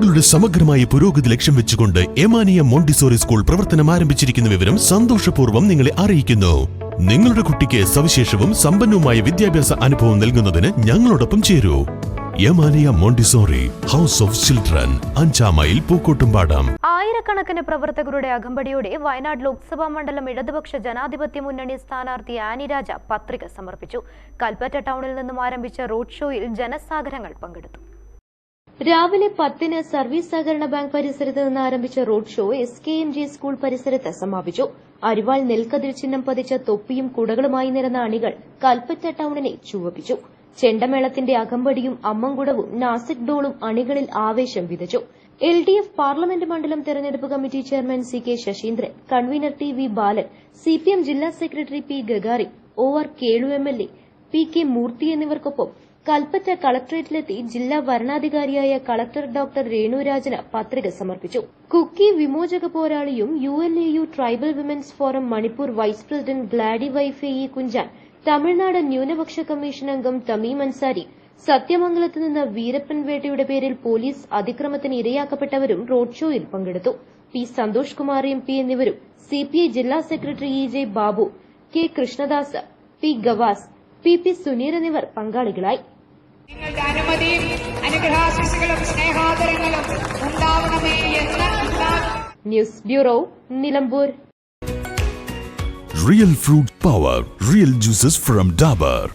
കുട്ടികളുടെ സമഗ്രമായ പുരോഗതി ലക്ഷ്യം വെച്ചുകൊണ്ട് എമാനിയ മോണ്ടിസോറി സ്കൂൾ പ്രവർത്തനം ആരംഭിച്ചിരിക്കുന്ന വിവരം സന്തോഷപൂർവം നിങ്ങളെ അറിയിക്കുന്നു. നിങ്ങളുടെ കുട്ടിക്ക് സവിശേഷവും സമ്പന്നവുമായ വിദ്യാഭ്യാസ അനുഭവം നൽകുന്നതിന് ഞങ്ങളോടൊപ്പം ചേരൂ. Yamaniya Montessori house of children അഞ്ചാം മൈൽ പൂക്കോട്ടുംപാടം. ആയിരക്കണക്കിന് പ്രവർത്തകരുടെ അകമ്പടിയോടെ വയനാട് ലോക്സഭാ മണ്ഡലം ഇടതുപക്ഷ ജനാധിപത്യ മുന്നണി സ്ഥാനാർത്ഥി ആനിരാജ പത്രിക സമർപ്പിച്ചു. കൽപ്പറ്റ ടൗണിൽ നിന്നും ആരംഭിച്ച റോഡ് ഷോയിൽ ജനസാഗരങ്ങൾ പങ്കെടുത്തു. രാവിലെ പത്തിന് സർവീസ് സഹകരണ ബാങ്ക് പരിസരത്ത് നിന്ന് ആരംഭിച്ച road show S K M G school പരിസരത്ത് സമാപിച്ചു. അരിവാൾ നെൽക്കതിർ ചിഹ്നം പതിച്ച തൊപ്പിയും കുടകളുമായി നിരന്ന അണികൾ കൽപ്പറ്റ ടൌണിനെ ചുവപ്പിച്ചു. ചെണ്ടമേളത്തിന്റെ അകമ്പടിയും അമ്മങ്കുടവും നാസിക് ഡോളും അണികളിൽ ആവേശം വിതച്ചു. എൽ ഡി എഫ് പാർലമെന്റ് മണ്ഡലം തെരഞ്ഞെടുപ്പ് committee chairman C K Saseendran convener T V Balan C P M ജില്ലാ secretary P Gagarin O R Kelu M L A P K Moorthy എന്നിവർക്കൊപ്പം കൽപ്പറ്റ കളക്ടറേറ്റിലെത്തി ജില്ലാ വരണാധികാരിയായ കളക്ടർ ഡോക്ടർ രേണുരാജന് പത്രിക സമർപ്പിച്ചു. കുക്കി വിമോചക പോരാളിയും U N A U tribal women's forum Manipur vice president Gladi Vaiphei Kunchan Tamil Nadu ന്യൂനപക്ഷ commission അംഗം Tamim Ansari സത്യമംഗലത്ത് നിന്ന് വീരപ്പൻ വേട്ടയുടെ പേരിൽ പോലീസ് അതിക്രമത്തിന് ഇരയാക്കപ്പെട്ടവരും റോഡ് ഷോയിൽ പങ്കെടുത്തു. P Santhosh Kumar M P എന്നിവരും സിപിഐ ജില്ലാ secretary E J Babu K Krishnadas P Gavas P P Suneer എന്നിവർ പങ്കാളികളായി. നിങ്ങളുടെ അനുമതിയും അനുഗ്രഹാശിസുകളും സ്നേഹാദരങ്ങളും ഉണ്ടാവണമേ എന്ന് news bureau Nilambur real fruit power real juices from Dabur.